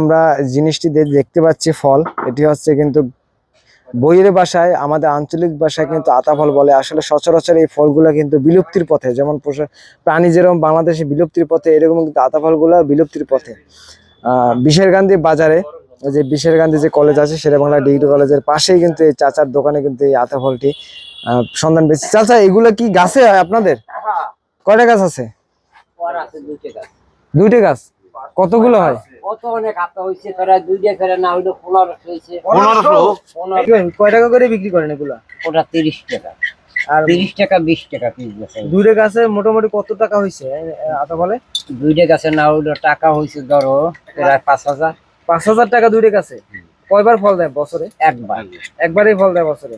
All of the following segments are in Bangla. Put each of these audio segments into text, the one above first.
আমরা জিনিসটি দেখতে পাচ্ছি ফল। এটি হচ্ছে কিন্তু বইয়ের বাসায় আমাদের আঞ্চলিক ভাষায় কিন্তু আতা ফল বলে। আসলে সচরাচর এই ফলগুলো কিন্তু বিলুপ্তির পথে যেমন প্রাণী যেরকম বাংলাদেশে বিলুপ্তির পথে এরকম কিন্তু আতা ফলগুলো বিলুপ্তির পথে। আহ বিশেরগান্ধী বাজারে যে বিশেরগান্ধী যে কলেজ আছে শেরে বাংলা ডিগ্রি কলেজের পাশেই কিন্তু এই চাচার দোকানে কিন্তু এই আতা ফলটি আহ, সন্ধান পেয়েছি। চাচা এগুলো কি গাছে হয় আপনাদের? কয়টা গাছ আছে? দুইটা গাছ? কতগুলো হয়? কত অনেক হাতে হয়েছে তারা দুইটা করে না হইল কয় টাকা করে বিক্রি করেন এগুলা? ওটা তিরিশ টাকা। আর টাকা বিশ টাকা পিস বেছে দুইটা গাছে মোটামুটি কত টাকা হয়েছে আতা বলে? দুইটা গাছে না হইল টাকা হয়েছে ধরো প্রায় পাঁচ হাজার। পাঁচ হাজার টাকা দুইটা গাছে? কয়বার ফল দেয় বছরে? একবার। একবারই ফল দেয় বছরে?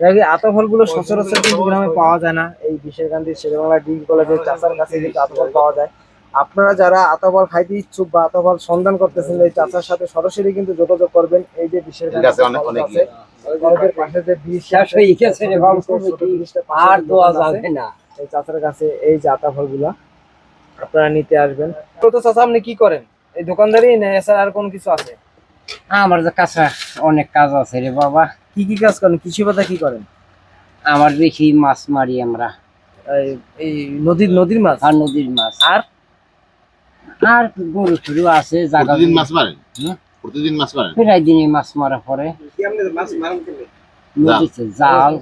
এই আতা ফলগুলো সচরাচর কিন্তু গ্রামে পাওয়া যায় না। এই বিশের গান্ধী শেরেবাংলা ডিগ্রি কলেজের চাচার কাছে কিন্তু আতা ফল পাওয়া যায়। আপনারা যারা আতা খাইতে ইচ্ছুক বা আতা সন্ধান করতেছেন এই চাচার সাথে সরাসরি কিন্তু যোগাযোগ করবেন। এই যে বিশের ঠিক অনেক- অনেক ইয়ে। কলেজের পাশে যে হয়ে ছোট আর দোয়া। যাবে না। এই চাচার কাছে এই যে আতা ফলগুলা আপনারা নিতে আসবেন। তো তো চাচা আপনি কি করেন? এই দোকানদারি না এছাড়া আর কোনো কিছু আছে? আমার যে কাছে অনেক কাজ আছে রে বাবা। কি কি কাজ করেন? কৃষি পাতা কি করেন? আমার বেশি মাছ মারি আমরা। এই- এই নদীর নদীর মাছ? আর নদীর মাছ। আর? আর গরু টরু আছে জায়গা প্রতিদিন মাছ মারেন? প্রতিদিন মাছ মারেন? প্রায় দিনই মাছ মারা পরে। নদীতে জাল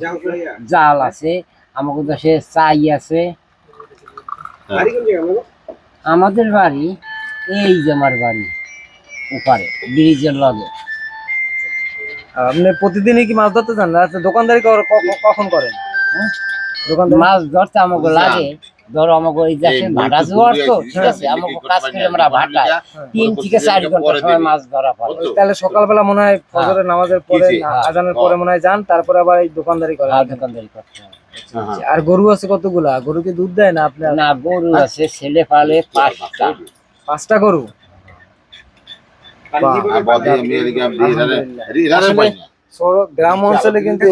জাল আছে আমাদের দেশে চাই আছে। আমাদের বাড়ি এই যে আমার বাড়ি ওপারে ব্রিজের লগে। আপনি প্রতিদিনই কি মাছ ধরতে যান? না আচ্ছা, দোকানদারি কখন করেন? হ্যাঁ? দোকানদারি মাছ ধরতে আমাকে লাগে। ধরো আমাকে এই ভাটা জোয়ার তো ঠিক আছে, আছে আমাকে কাজ করে আমরা করতে তিন থেকে চার ঘণ্টা পরে সময় মাছ ধরা পড়ে। তাহলে সকালবেলা মনে হয় ফজরের নামাজের পরে হ্যাঁ। আজানের পরে মনে হয় যান তারপরে আবার এই দোকানদারি করেন। আর দোকানদারি করতে হয়। হ্যাঁ, হ্যাঁ। আর গরু আছে কতগুলা? গরু কি দুধ দেয় না আপনার না গরু আছে ছেলে পালে পাঁচটা। পাঁচটা গরু? গ্রাম অঞ্চলে কিন্তু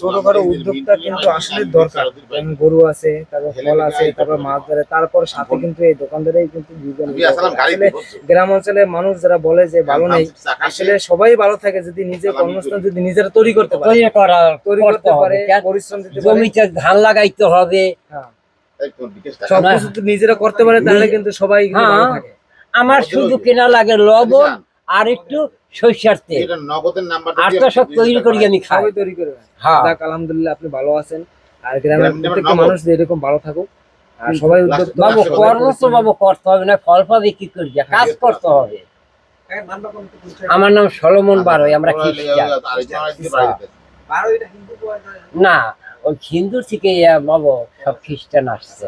ছোটখাটো- উদ্যোগটা কিন্তু আসলে দরকার। যেমন গরু আছে তারপর ফল আছে তারপর মাছ ধরে তারপর সাথে কিন্তু এই দোকানদারি কিন্তু গ্রাম অঞ্চলে মানুষ যারা বলে যে ভালো নেই আসলে সবাই ভালো থাকে যদি নিজে কর্মস্থান যদি নিজেরা তৈরি করতে পারে। তৈরি করতে পারে পরিশ্রম দিতে জমিতে ধান লাগাইতে হবে। হ্যাঁ। এই তোর বিকেশ টাকা। সব কিছু যদি নিজেরা করতে পারে তাহলে কিন্তু সবাই হ্যাঁ। থাকে। আমার শুধু কেনা লাগে লবণ আর একটু সরিষার তেল। আর তো সব তৈরি করি আমি খাই। সবাই তৈরি করে হ্যাঁ। আলহামদুলিল্লাহ আপনি ভালো আছেন। আর গ্রামের প্রত্যেকটা মানুষ এরকম ভালো থাকুক। আর সবাই উদ্যোগ বাবু কর্ম তো বাবু করতে হবে না ফল পাবে কি করি কাজ করতে হবে। আমার নাম সলমন বারোই আমরা খ্রিস্টান। না ওই হিন্দু থেকে বাবু সব খ্রিস্টান আসছে।